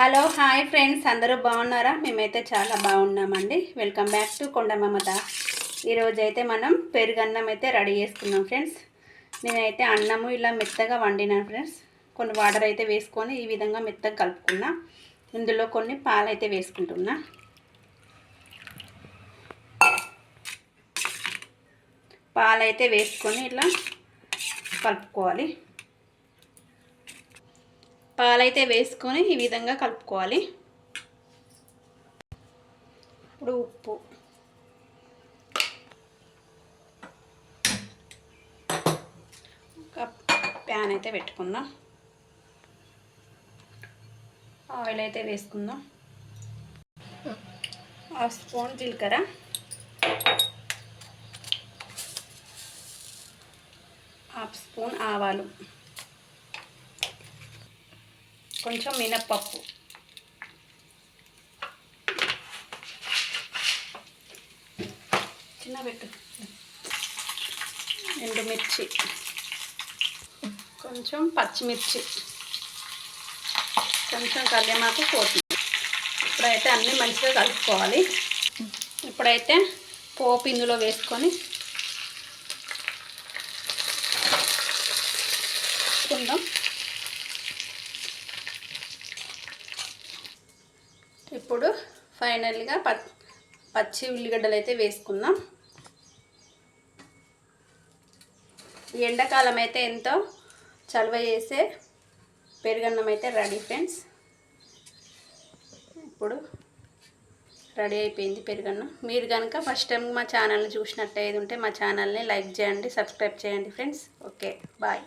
Hello hi friends. అందరూ బాగున్నారా? మేమైతే చాలా బాగున్నామండి. వెల్కమ్ బ్యాక్ టు కొండ మమత ఈరోజు అయితే మనం పెరుగన్నం అయితే రెడీ చేసుకున్నాం ఫ్రెండ్స్. నేనైతే అన్నము ఇలా మెత్తగా వండినాను ఫ్రెండ్స్. కొన్ని వాటర్ అయితే వేసుకొని ఈ విధంగా మెత్తగా కలుపుకున్నా. ఇందులో కొన్ని పాలైతే వేసుకుంటున్నా. పాలైతే వేసుకొని ఇట్లా కలుపుకోవాలి. పాలైతే వేసుకొని ఈ విధంగా కలుపుకోవాలి. ఇప్పుడు ఉప్పు. ఒక ప్యాన్ అయితే పెట్టుకుందాం. ఆయిల్ అయితే వేసుకుందాం. హాఫ్ స్పూన్ జీలకర్ర. హాఫ్ స్పూన్ ఆవాలు. కొంచెం మినప్పప్పు. చిన్న పెట్టు. ఎండుమిర్చి. కొంచెం పచ్చిమిర్చి. కొంచెం కళ్యామాకు పోతుంది ఇప్పుడైతే అన్నీ మంచిగా కలుపుకోవాలి. ఇప్పుడైతే పోపు ఇందులో వేసుకొని కుందాం ఇప్పుడు ఫైనల్గా ప పచ్చి ఉల్లిగడ్డలు అయితే వేసుకుందాం. ఈ ఎండాకాలం అయితే ఎంతో చలువ చేసే పెరుగన్నం అయితే రెడీ ఫ్రెండ్స్. ఇప్పుడు రెడీ అయిపోయింది పెరుగన్నం. మీరు కనుక ఫస్ట్ టైం మా ఛానల్ని చూసినట్టయితే ఉంటే మా ఛానల్ని లైక్ చేయండి సబ్స్క్రైబ్ చేయండి ఫ్రెండ్స్. Okay bye.